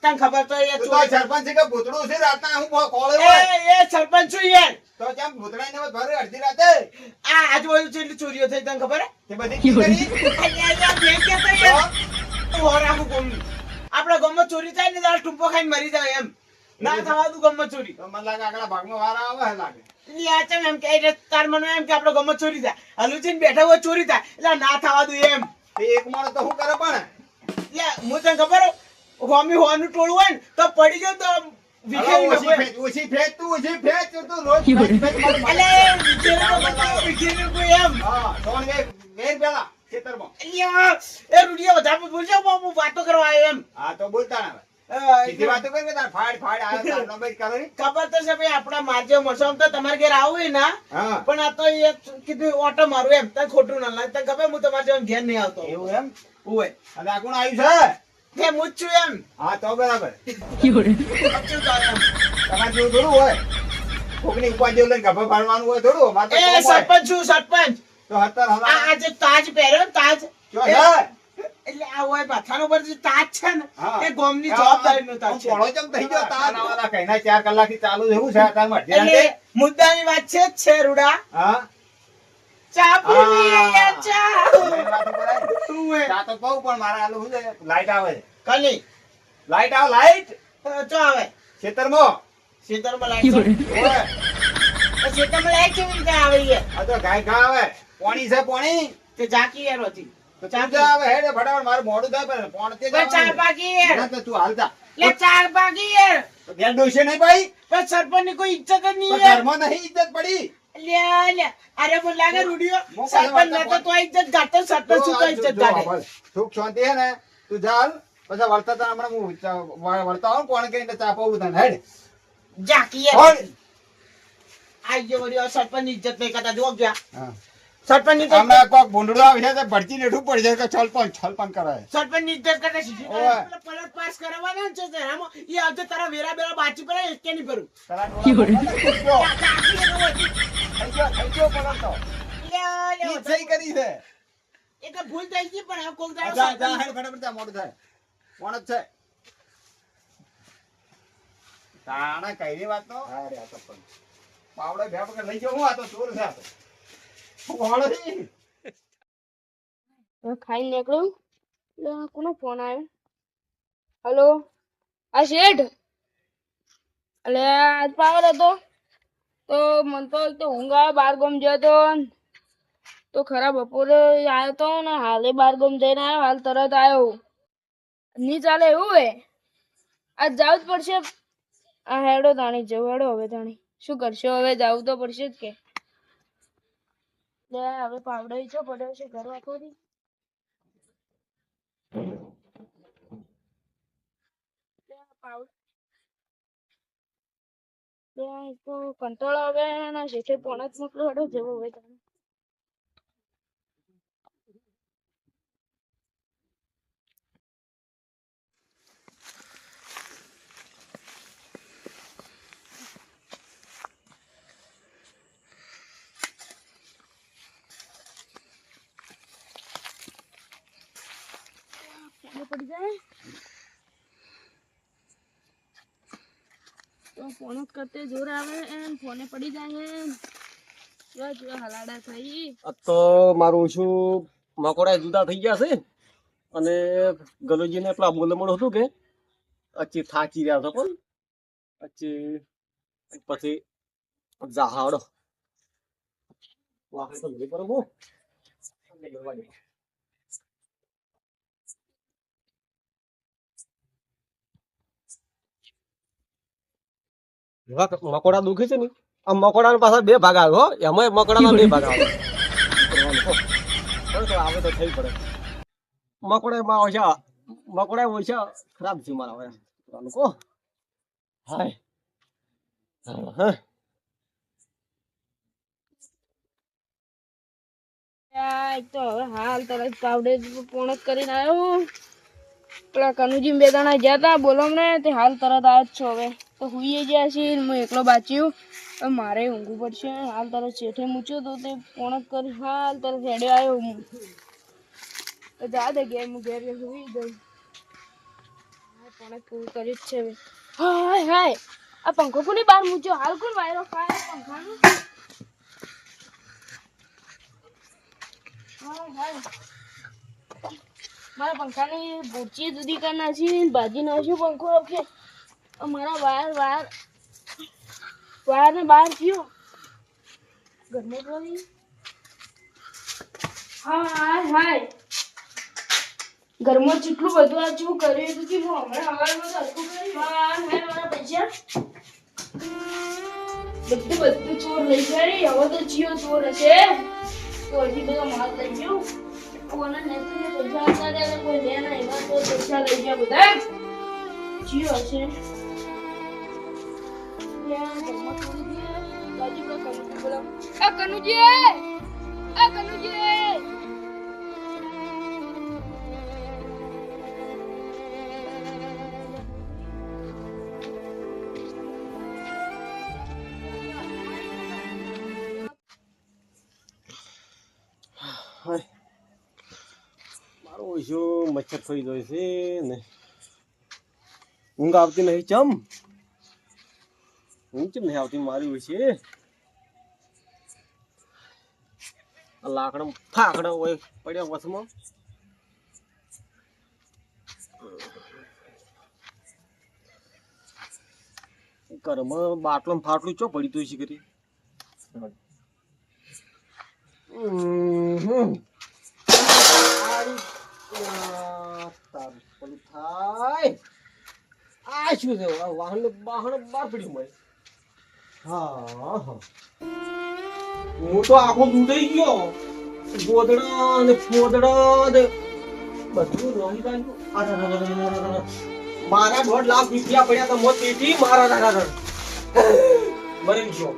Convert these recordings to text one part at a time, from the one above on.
તને ખબર તો એ ચોરી- સરપંચ છે કે ભૂતડું છે? રાતના હું કોળે એ સરપંચ છું યાર. તો કેમ ભૂતડાઈને ઘરે અડધી રાતે? આ આજુબાજુ કેટલી ચોરીઓ થઈ તને ખબર હે? તે બધી કી કરી? અહીંયા, અહીંયા બે કે તો યાર. ઓર આખું ગામનું. આપણા ગામમાં ચોરી થાય ને ત્યારે ટૂંપો ખાઈને મરી જાય એમ. ના થવા દઉં ગમે ચોરી. મને લાગે આગળ ભાગમાં વાર આવે લાગે. એટલે એમ કે એટલે તાર મને એમ કે આપણા ગામમાં ચોરી થાય હલુચીને બેઠા હોય ચોરી થાય એટલે ના થવા દઉં એમ એક માણસ તો શું કરે પણ એટલે હું તને ખબર હોમી હોવાનું ટોળું હોય ને તો પડી ગયો તો ઓછી નાખું એમ. ફેંચ, ઓછી ફેંચ, તું ઓછી ફેંચ, તું તું રોજ ફેંચ, ફેંચ, મારું મારું. અલે, વિખેરી નાખું, વિખેરી નાખું એમ. હા, ત્રણ વેર, વેર પેલા, ખેતરમાં. એ રૂડિયા વધારે બોલજો, હું- હું વાતો કરવા આવ્યો એમ. હા, તો બોલતા ના હવે. અ, સીધી વાતો કરી કે તારે ફાડ, ફાડ, આ તારનો ભાઈ કરો ને. ખબર તો છે ભાઈ આપણા મારજો મળશો તો તમારે ઘેર આવું ના પણ આ તો એ કીધું ઓટો મારું એમ તને ખોટું ના લાગે ખબર હું તમારે જેમ ઘેર નહીં આવતો એવું એમ? હોય અને આ કોણ આવ્યું છે? તે હું છું એમ હા, તો બરાબર. સાચું કહું એમ. તમારે જેવું થોડું હોય. કોકની ઉપાધિઓ લઈને ગભા ફાડવાનું હોય થોડું. એ સરપંચ છું સરપંચ તો હલા. આ જે તાજ પહેર્યો તાજ જો? એટલે આ હોય માથાનો પર જે તાજ છે ને. એ ગામની જવાબદારીનો તાજ છે. પોળો જમ થઈ ગયો તાર? આના કઈના 4 કલાકથી ચાલુ એવું છે આ તારમાં અડધી એટલે મુદ્દાની વાત છે જ છે રૂડા. હા? ચા પીવી યાર આવી. શું હે? ચા તો પાઉં પણ મારે આલું શું છે? લાઈટ આવે. કલી લાઈટ આવે લાઈટ? ચો આવે? ખેતરમાં? ખેતરમાં લાઈટ છે. ઓય, ખેતરમાં લાઈટ કેવી રીતે આવે આ તો ગાય આવે. પાણી છે પાણી? તે ઝાંકી યાર હતી. સરપંચની કોઈ ઇજ્જત જ નહીં નહીં ઇજ્જત પડી? અરે મને લાગે રૂડિયો સરપંચ વાર્તા ના તો ઇજ્જત ગાતો સરપંચ શું તો ઇજ્જત જો, સુખ શાંતિ હે ને? તું જા પછી વળતા તા હમણાં હું વળતા આવું કોણ કરીને ચા પાવું તને હેડ. ઝાંકી આઈ ગયો સરપંચ ઇજ્જત નહીં કરતા. જો. ગયા. સરપંચની હમણાં કોક તો પડી જાય કે ની ઇજ્જત પલટ પાસ કરાવવાના છે તારા વેરા બેરા બાચી એકે ભરું થઈ તો. કરી છે એ તો ભૂલ થઈ ગઈ પણ કોક જા, જા, હેડ ફટાફટ મોડું થાય. કોણ જ છે? તાણે કઈની વાત નો? પાવડો બે પકડ લઈ ગયો હું આ તો ચોર છે આ તો. છે? નીકળું. કોનો ફોન આવ્યો? હલો આ શેઠ? એટલે આજ પાવર હતો. તો મન તો એક તો ઊંઘ આવે બાર ગમ જતો. તો તો ખરા બપોરે આવ્યો તો ને હાલે બાર ગમ જઈને આવ્યો, હાલ તરત આવ્યો. નહીં ચાલે એવું હે? આજ જવું જ પડશે. આ હેડો તાણી જવું હેડો હવે તાણી. શું કરશો હવે? જવું તો પડશે જ કે. લે, હવે પાવડો ઈચો પડ્યો છે, ઘર તો કંટાળો આવે ને શેઠે પોણા જ મોકલો જેવો હોય તમે પડી જાય. તો ફોન કરતે જોર આવે એમ ફોને પડી જાય એમ. જો હલાડા થઈ. તો મારું શું મકોડા જુદા થઈ ગયા છે. અને ગલોજીને પેલા બોલમણ હતું કે, અચ્છી થાકી રહ્યા હતા પણ. અચ્છી, પછી જાહાડો. વાહ તો પર બરોબર. મકોડા દુખે છે ને આ મકોડા પાછા બે ભાગ આવે હો એમાં મકોડા બે ભાગ આવે. તો આવે તો થઈ પડે. મકોડા માં ઓછા મકોડા ઓછા ખરાબ છે મારા હવે કરવાનું હાય. હા તો હવે હાલ તરત પાવડે પૂર્ણ કરીને આવ્યો. પેલા કનુજી બે દાણા ગયા તા બોલો ને તે હાલ તરત આવ્યો જ છો હવે. તો હુઈએ ગયા છીએ હું એકલો બાચ્યું હવે મારે ઊંઘવું પડશે. હાલ તરત શેઠે મૂચ્યો તો તે પોણક કરી. હાલ તરત હેડે આવ્યો હું. તો જા દે ઘેર, હું ઘેર સુઈ ગઈ પોણક પૂરું કર્યું જ છે હાય હાય. આ પંખો કોની બહાર મૂક્યો? હાલ કોણ વાયરો ખાય પંખાનો? હાય હાય. મારા પંખાની ભૂચી દૂધી કરી નાખી ભાજી નાખ્યું પંખો ઓકે મારા વાયર વાયર વાયર ને બહાર થયો ઘરને બોલી હાય ઘરમાં જેટલું બધું આ જેવું કર્યું હતું કે હું હમણાં હવારમાં તો હરખું કર્યું. હાય મારા પૈસા. બધું બધું ચોર લઈ જાય હવે તો જીઓ ચોર હશે. તો હજી બધો માલ લઈ ગયો. કોને નેતું ને પૈસા આવતા કોઈ લે ના એવા તો પૈસા લઈ ગયા બધા. જીઓ હશે. આ કનુજી આ કનુજી હાય. મારો ઓછો મચ્છર થઈ જાય છે ને ઊંઘ આવતી નહીં ચમ ઊંઘ ચમ નહીં આવતી મારી હોય છે. લાકડા ફાકડા હોય પડ્યા વસમાં. ઘરમાં બાટલું ફાટલું ચો પડી તું છે કરી થાય. આ શું છે? વાહન વાહન બહાર પડ્યું મળે હા. હા તો આખો દૂધાઈ ગયો. ગોદડા ને બધું રોહી કાઢ્યું. મારા દોઢ લાખ પડ્યા તો મો તેથી મારા. મરી ગયો.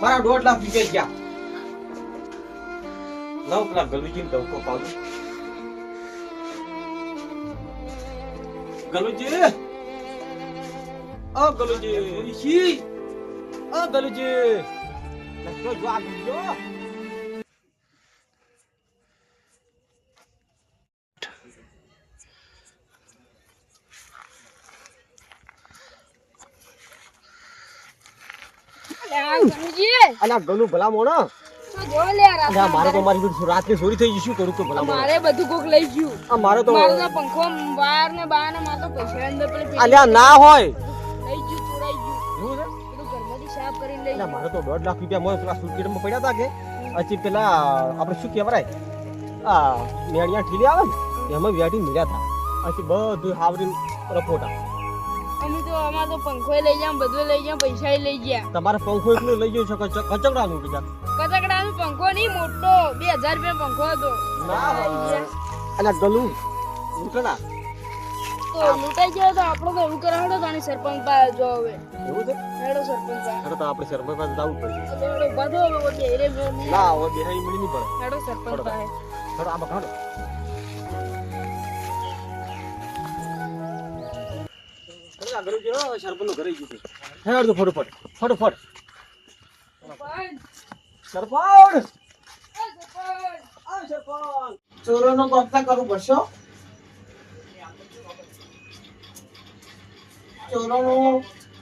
મારા દોઢ લાખ રૂપિયા ગયા. લાવ પેલા ગલુજી ટવકો પાડું ગલુજી અ ગલુજી ઓઈશી અ ગલુજી લખો જો આ આ અલા ગલુ ભલા મોણો મારે તો મારી રાત્રે ચોરી થઈ ગઈ શું કરું તો ભલા મારે બધું કોક લઈ ગયું. આ મારે તો મારે પંખો બહાર ને બહાર ને મારો પૈસા અંદર અલ્યા ના હોય. ગયું મારે તો દોઢ લાખ રૂપિયા મોય પેલા સુટકેટમાં પડ્યા હતા કે? પછી પેલા આપણે શું કહેવાય? આ મેળિયા ઠીલી આવે ને એમાં વ્યાટી મળ્યા હતા. પછી બધું હાવરી રપોટા અમે તો અમાર તો પંખો લઈ ગયા બધું લઈ ગયા પૈસા લઈ ગયા. તમારે પંખો એટલું લઈ ગયો છે કચકડાનું બીજા પંખો નહીં મોટો બે હજાર રૂપિયા પંખો હતો. અલ્યા ગલુ ઉઠના તો લૂંટાઈ ગયો તો આપણો તો એવું કરાવડો તો સરપંચ પાસે જો હવે. એવું છે? હેડો સરપંચ હેડો તો આપણે સરપંચ પાસે જવું પડશે. હેડો બધો હવે ડેરે ના હવે બેહાઈ મળી નહીં પડે. હેડો સરપંચ પાસે. હેડો આમાં આ સરપંચ. ચોરોનો કબજા કરવું પડશે હો.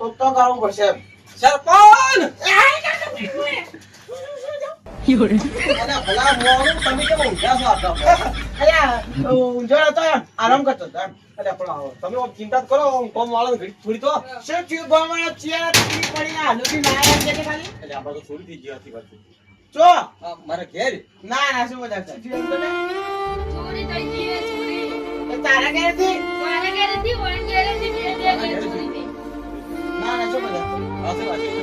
ચોરોનો કબજો કરવું પડશે. સરપંચ! છો આરામ કરતો હતો પણ તમે ચિંતા કરો કોમ વાળો ઘડી થોડી તો. શું થયું ગામમાં ચિયા પડી ને હાલુથી ના છે ખાલી? એટલે આપણે તો થઈ ગઈ હતી વાત ચો. મારા ઘેર? ના શું છે? તો? ચોરી થઈ ગઈ ચોરી તો તારા ઘેરથી ઘરેથી વન ઘરેથી બે બે ઘર ચોરી છે?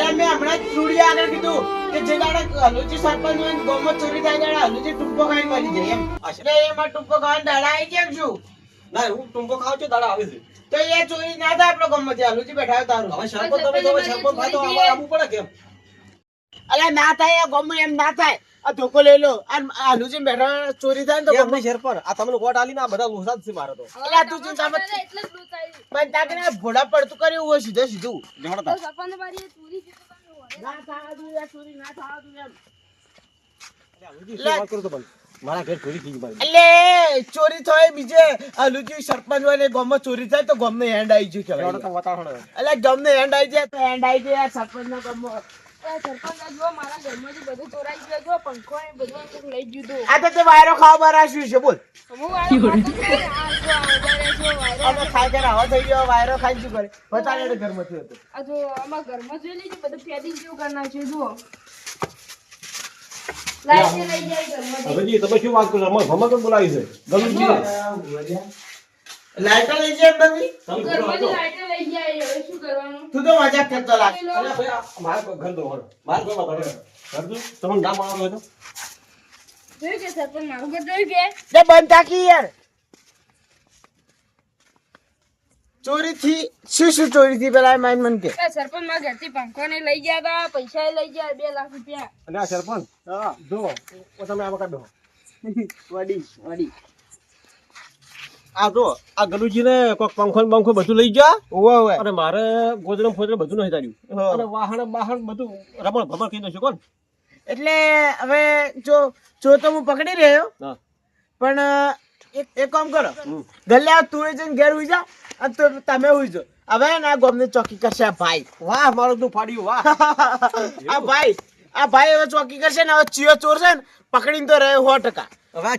અરે મેં હમણાં જ સ્ટુડિયો આગળ કીધું કે જે દાડે હલુજી સરપંચ હોય ને ચોરી થાય દાડે હલુજી ટૂંપો ખાઈને મરી જાય એમ. એટલે એમાં ટૂંપો ખાવાના દાડા આવી ગયા કે ના હું ટૂંકો ખાવ છું દાડા આવે છે. તો એ ચોરી ના થાય આપણો ગામમાંથી હલુજી બેઠા તારું. હવે સરપંચ તમે તો સરપંચ થાય આવવું પડે કેમ? અલ્યા ના થાય આ ગામમાં એમ ના થાય. આ ધોકો લઈ લો. આ હલુજી બેઠા ચોરી થાય તો એમ ગામમાં- નહીં સરપંચ આ તમને વોટ આલીને આ બધા લોસા જ છે મારે તો. અલ્યા તું ચિંતા મત એટલે પણ તાકે ના ભોળા પડતું કર્યું હોય સીધે સીધું. જોડો તો મારી ચોરી. ના યાર, ના મારા ઘેર થઈ ગઈ એટલે થાય બીજે. હલુજી સરપંચ હોય ને ગમે ચોરી થાય તો ગમે હેન્ડ આવી ગયું એવડો કહેવાય. એટલે ગમે હેન્ડ આવી જાય તો હેન્ડ આવી જાય સરપંચ ના ગામમાં. એ સરપંચ આ જો મારા ઘરમાંથી બધું ચોરાઈ ગયું જો પંખો ને બધું કોક લઈ ગયું હતું. આ તો તે વાયરો ખાવા બાર આવ્યું છે બોલ હું વાળો ખાતો જ નહીં. આ જો આ ઊભા રહે છે, વાયરો અમે ખાઈ ખાઈને આવા થઈ ગયો વાયરો ખાઈને શું કરે બતાડે ઘરમાંથી હતો આ જો આમાં ઘરમાં જોઈ લેજે બધું ફેદી જેવું કરી નાખ્યું જુઓ લાઈટે લઈ જાય ઘરમાંથી. હવેજી તમે શું વાત કરો અમારે ભમા કેમ બોલાવી છે ગલુજીને. લાઈટો લઈ જાય કરવાનું? તું તો મજાક કરતો લાગ. આ મારા ઘર દો મારા ઘર દો. ઘર દો. તમને ના મારવાનું તો. જોયું કે સરપંચ મારું ઘર જોયું કે? તે બંધ થાકી યાર. ચોરી થી શું શું ચોરી થી પેલા માઇન મન કે? સરપંચ પંખો ને લઈ ગયા હતા પૈસા લઈ ગયા બે લાખ રૂપિયા. અને આ સરપંચ જો ઓ તમે આમાં કાઢો વડી વડી. આ જો આ ગલુજીને કોક પંખો પંખો બધું લઈ ગયા ઓવે ઓવે અને મારે ગોદડમ ફોદડમ બધું નહીં તાર્યું. અને વાહણ બાહણ બધું રમણ ભમણ કહી દઉં કોણ? એટલે હવે જો જો તો હું પકડી રહ્યો પણ એક એક કામ કરો. ગલ્લે ગલ્યા તું જઈને ઘેર ઉજા જા અને તો તમે ઉઈ જાઓ. હવે ના ગોમને ચોકી કરશે આ ભાઈ. વાહ મારું તું ફાડ્યું વાહ. આ ભાઈ. આ ભાઈ હવે ચોકી કરશે ને હવે ચિયો ચોર છે ને પકડીને તો રહે સો ટકા. હવે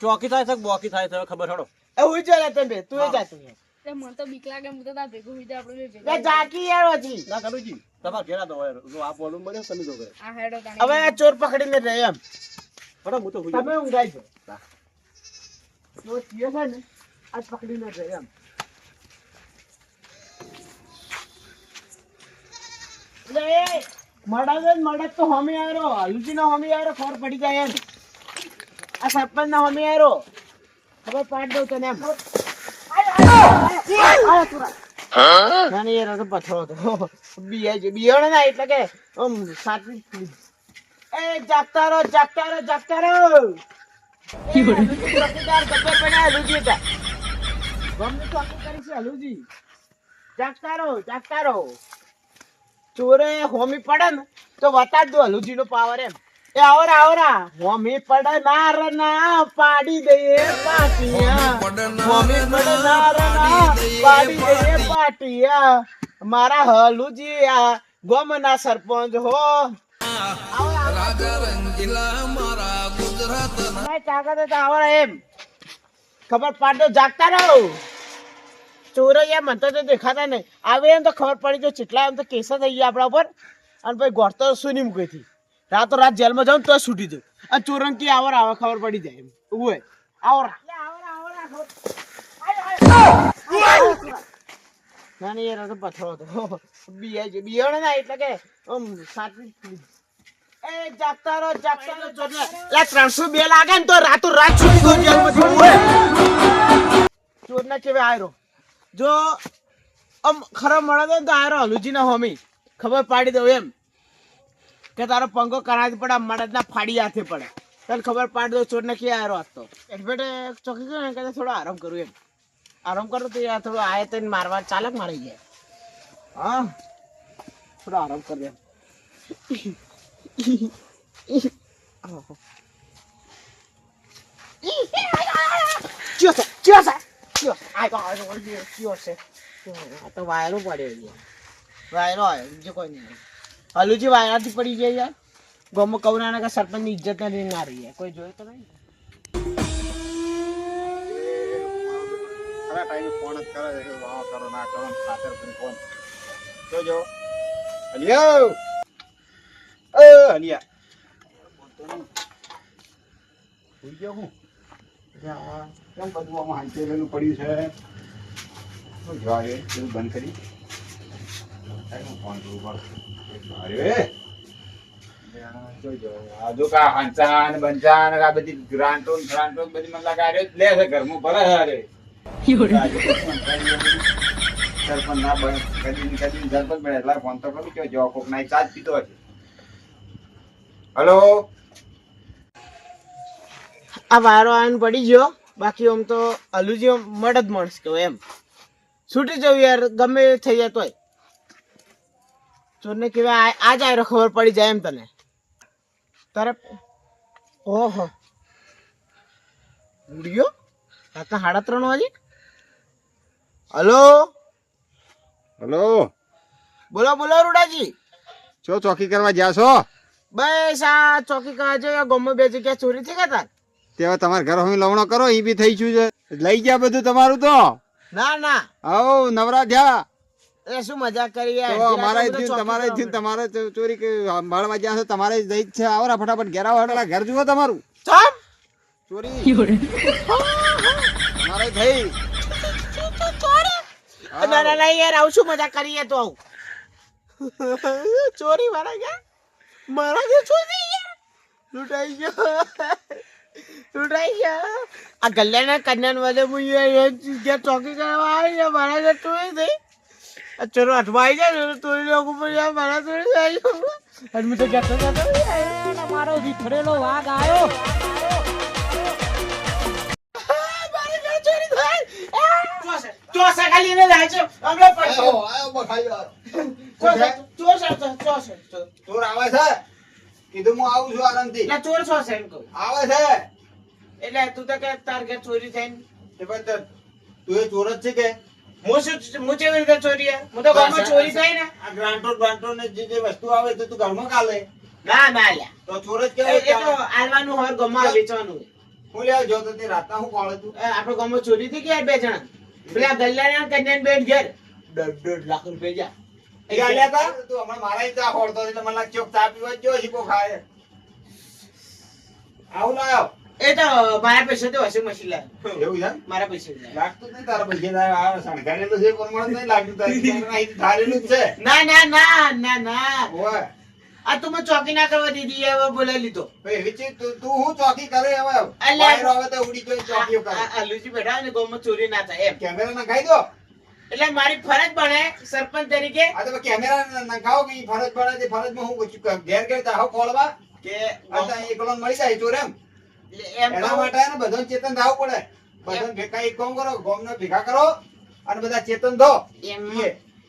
ચોકી થાય છે બોકી થાય છે ખબર હડો. એ હું જા તમે તું એ જાતું તે મને તો બીક લાગે હું તો તાર ભેગું હોય આપણે બે જાકી યાર પછી ના ગલુજી તમારા ઘેરા દો યાર જો આ બોલું મળ્યો તમે જો ઘરે. આ હેડો તાણે. હવે ચોર પકડીને રહે એમ. હડો હું તો હુઈ તમે ઊંઘાઈ જાઓ. જો. છે ને આ પકડીને રહે એમ. લે મળે મળે તો હોમી આવ્યો હલુજી નો હોમી આવ્યો ખબર પડી જાય એમ. આ સરપંચ ના હોમી આરો ખબર પાડ દઉં તને એમ. ના નહીં યાર તો પથરો હતો. બિયા છે ના એટલે કે આમ એ જાગતા રહો જાગતા રહો જાગતા રહો ચોરે હોમી પડે ને તો વતાડ જ દો હલુજી નો પાવર એમ. એ આવરા આવરા. મમ્મી પડનાર ના પાડી દઈએ પાટિયા. હોમી પડે ના પાડી દઈએ પાટિયા. મારા હલુજી આ ગોમના સરપંચ હો. તો આવરા એમ. ખબર પાડો જાગતા રહો. ચોરો યાર મને તો દેખાતા નહીં. આવે એમ તો ખબર પડી જો ચેટલા એમ તો કેસો થઈ ગયા આપણા ઉપર. અને ભાઈ ગોળતો સુની મૂકી હતી. રાતો રાત જેલમાં જાઉં તો છૂટી દઉં આ ચોરંકી આવર આવે ખબર પડી જાય એમ. ઉવે. આવર. ના નહીં યાર તો પથરો હતો. બિયા છે. બિયાણો ના, એટલે કે, આમ સાચવી એ જાગતા રહો જાગતા રહો ચોરને લા, ત્રણસો બે લાગે ને તો રાતો રાત છૂટી દો જેલમાંથી ચોર ના કેવે આયરો. જો, આમ, ખરા મળે ને તો આયરો હલુજી ના હોમી. ખબર પાડી દઉં એમ. કે તારો પંખો કરાવી પડે મળદ ના ફાડી હાથે પડે. તને ખબર પાડ દો ચોર ને કે આયરો હતો? એટલે ચોકી ગયો ને કે થોડો આરામ કરું એમ. આરામ કરો તો યાર થોડો આયે તો મારવા, ચાલક મારી જાય હા, થોડો આરામ કર દે ચિયો છે? ચિયો છે? ચિયો આય તો તો ચિયો છે? આ તો વાયરો પડ્યો વાયરો બીજો કોઈ નહીં. હલુજી વાયરાથી પડી જાય યાર. ગોમો કૌરાના કે સરપંચની ઇજ્જત નથી ના રહી કોઈ જોયું તો નહીં? ખરા ટાઈમે ફોન જ કરે છે. વાહ કરો ના કરો ખાતર પણ ફોન. જોજો હલિયો. એ હલિયા. ભૂલી ગયો હું? કેમ બધું આમાં હાંચેલું પડ્યું છે? જવા દે બંધ કરી. ફોન કરવું પડશે. અરે જો કા હંચાન બંચાન આ બધી ગ્રાન્ટો ગ્રાન્ટો બધી મને લાગે આ રહ્યો જ. લે છે ઘરમાં ભરે અરે સરપંચ ના બને કદી કદી સરપંચ બને એટલે ફોન તો કરું કે જો કોક પીતો હશે. હલો? આ વારો આવીને પડી ગયો. બાકી આમ તો અલુજી મડ જ મળશે એમ. છૂટી જવું યાર ગમે થઈ જાય તોય. ચોરને કેવાય આ- જાય ખબર પડી જાય એમ તને. તારે ઓહો. ઉડ્યો? રાતના સાડા ત્રણ વાગે? હલો? હલો? બોલો બોલો રૂડાજી. છો ચોકી કરવા જ્યાં છો? બસ આ ચોકી કરવા છે ગમે બે જગ્યા ચોરી થઈ ગયા તા તેવા તમારા ઘર હું લવણો કરો એ બી થઈ ગયું છે લઈ ગયા બધું તમારું તો? ના ના. આવો નવરા થયા. એ શું મજાક કરી યાર? તો અમારા ચોકી તમારે ચોરી કે મળવા જ્યાં છે તમારે જઈ જ છે આવરા ફટાફટ ઘેર આવો એટલે ઘર જુઓ તમારું. ચમ! ચોરી. થઈ. ના ના ના યાર આવું શું મજાક કરીએ તો આવું? ચોરી મારા ગયા? મારા ગયા ચોરી યાર? લૂંટાઈ ગયો. લૂંટાઈ ગયો? આ ગલ્યાના કન્યાન વધે હું ચોકી કરવા આવી ને મારા ઘર ચોરી થઈ. આ ચોરો જાય ને ચોરી લોકો પર યાર મારા ચોરી જાય અને હું તો જતો જતો મારો વિખરેલો વાઘ આવ્યો મારા ઘર ચોરી થઈ ચોસા ખાલી એને જાય છે. હમણાં પડશે ચોર છે, ચોર છે, ચોર, ચોર આવે છે? કીધું હું આવું છું આરામથી. એટલે ચોર છો એમ કહું. આવે છે? એટલે તું તો કે તાર કે ચોરી થઈ ને તે પણ તું એ ચોર જ છે કે? શું રીતે ચોરી યાર? હું તો ઘરમાં ચોરી થઈ ને. આ ગ્રાન્ટો ગ્રાન્ટો ને જે જે વસ્તુ આવે તો તું ઘરમાં કાલે. ના ના લ્યા. તો ચોર જ એ એ તો આલવાનું હોય ગમમાં વેચવાનું. હું લેવા જો તો તે રાતના હું કોળે તું. આપણો ગમમાં ચોરી થઈ ગયા બે જણા. પેલા ગલ્લાના કન્યાન બેન ઘેર. દોઢ દોઢ લાખ રૂપિયા જા. તા તું હમણાં મારા ચા ફોડતો એટલે મને ચોક ચા પીવા જો શીખો ખાય. આવું લાયો. એ તો મારા પૈસા તો વોશિંગ મશીન લાય એવું છે મારા પૈસા લાગતું નહીં તારા પૈસા શણગારેલું છે કોણ મળે નહીં લાગતું તારી. ધારેલું જ છે. ના ના ના ના ના. આ તું ચોકી ના કરવા દીધી હવે બોલાવી લીધો. તો હું ચોકી કરે હવે? આવે તો ઉડી જાય ચોકીઓ કરે. આ- આ બેઠા ને ગોમાં ચોરી ના થાય એમ. કેમેરા નખાઈ દો. એટલે મારી ફરજ બને સરપંચ તરીકે. આ તો કેમેરા નખાવો કે ફરજ પડે છે ફરજમાં હું ઘેર ઘેર જાઓ કોળવા કે એકલો મળી જાય ચોર એમ. એના માટે બધો ચેતન થવું પડે. બધો ભેગા એક કોમ કરો ગામને ભેગા કરો અને બધા ચેતન દો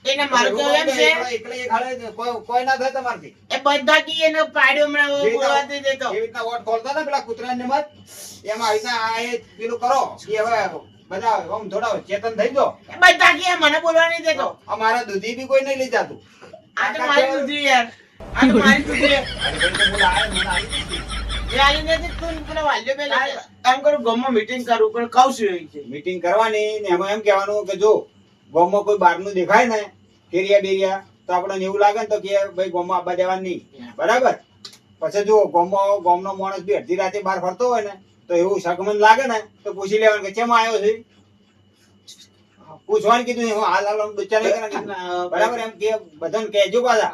એને મારું કેવું એમ છે. એકલા- એકલા કોઈ- કોઈ ના થાય તમારથી. એ બધા કી એને પાડ્યો હમણાં બોલવા નથી દેતો એવી રીતના વોટ ખોલતા ને પેલા કૂતરાની મત એમાં આવી આ એ પેલું કરો. હવે બધા આમ થોડા ચેતન થઈ એ બધા કી મને બોલવા નહીં દેતો. અમારા દૂધી બી કોઈ નહીં લઈ જતું. આ તો મારી બુદ્ધિ યાર. આ તો મારી બુદ્ધિ અરે મીટિંગ કરવાની ને એમાં એમ કહેવાનું કે જો ગામમાં કોઈ બહારનું દેખાય ને કેરિયા બેરિયા તો આપણને એવું લાગે ને તો કે ભાઈ ગામમાં આવવા દેવાનું નહીં. બરાબર? પછી જો ગામમાં ગામનો માણસ બી અડધી રાતે બહાર ફરતો હોય ને તો એવું શકમન લાગે ને તો પૂછી લેવાનું કે કેમ આવ્યો છે? પૂછવાનું કીધું હું હાલ હાલ નહીં બરાબર? એમ કે બધાને કહેજો પાછા.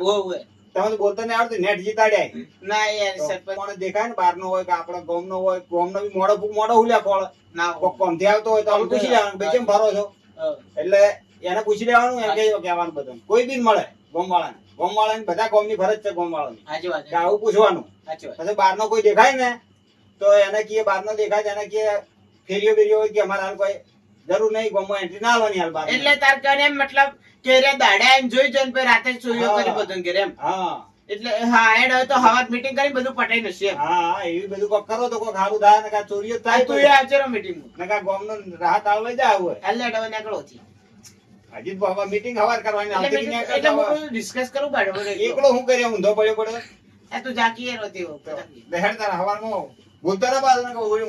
તમે બોલતા નહીં આવડતું નેટ જીતાડ્યા ના યાર સરપંચ દેખાય ને બહારનો હોય કે આપણા ગામનો હોય ગામનો બી મોડો મોડો હુલ્યા કોળ ના કોક કોમથી આવતો હોય તો આપણે પૂછી લેવાનું ભાઈ કેમ ભરો છો? એટલે એને પૂછી લેવાનું એમ કહેવાનું બધું. કોઈ બી ન વાળાને ગોમવાળાને. ગોમવાળાને બધા ગોમની ફરજ છે ગોમવાળાની. વાળાની કે આવું પૂછવાનું. પછી વાત. નો કોઈ દેખાય ને તો એને કીએ બહારનો દેખાય તો એને કીએ ફેરિયો બેરિયો હોય કે અમારા હાલ કોઈ જરૂર નહીં ગમો એન્ટ્રી ના આવવાની હાલ એટલે તાર એમ મતલબ કે રે દાડા એમ જોઈ જન પે રાતે જ કરી બધું કે એમ. હા. એટલે હા એડ હવે તો હવા મીટિંગ કરી બધું પટાઈ નશે હા એવી બધું કોક કરો તો કોક હારું થાય ને ચોરીઓ થાય તો એ આવજે મીટિંગ ને કાં ગામનો રાહત આળવાઈ જાય હોય એટલે હવે નીકળો થી અજીત બાબા મીટિંગ હવાર કરવાની આવતી ને એટલે હું ડિસ્કસ કરું બાડો એકલો હું કર્યો ઊંધો પડ્યો પડ્યો એ તો જાકી એ રોતી હો બેહેડ તારા હવારમાં. ભૂલતો ના પાછો ને કે ઓય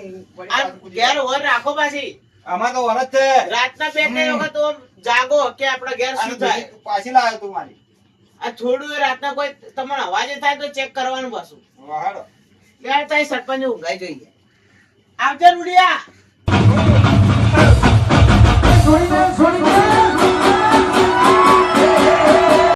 ઘેર ઓર રાખો પાછી. આમાં તો વરત છે. રાતના બે ત્રણ વખત જાગો કે આપણા ઘેર શું થાય? પાછી લાવ્યો તું મારી. આ થોડું રાતના કોઈ તમારો અવાજ થાય તો ચેક કરવાનું પાછું. વાહડો યાર સરપંચ ઊંઘાઈ જોઈએ આવજે રૂડિયા. છોડી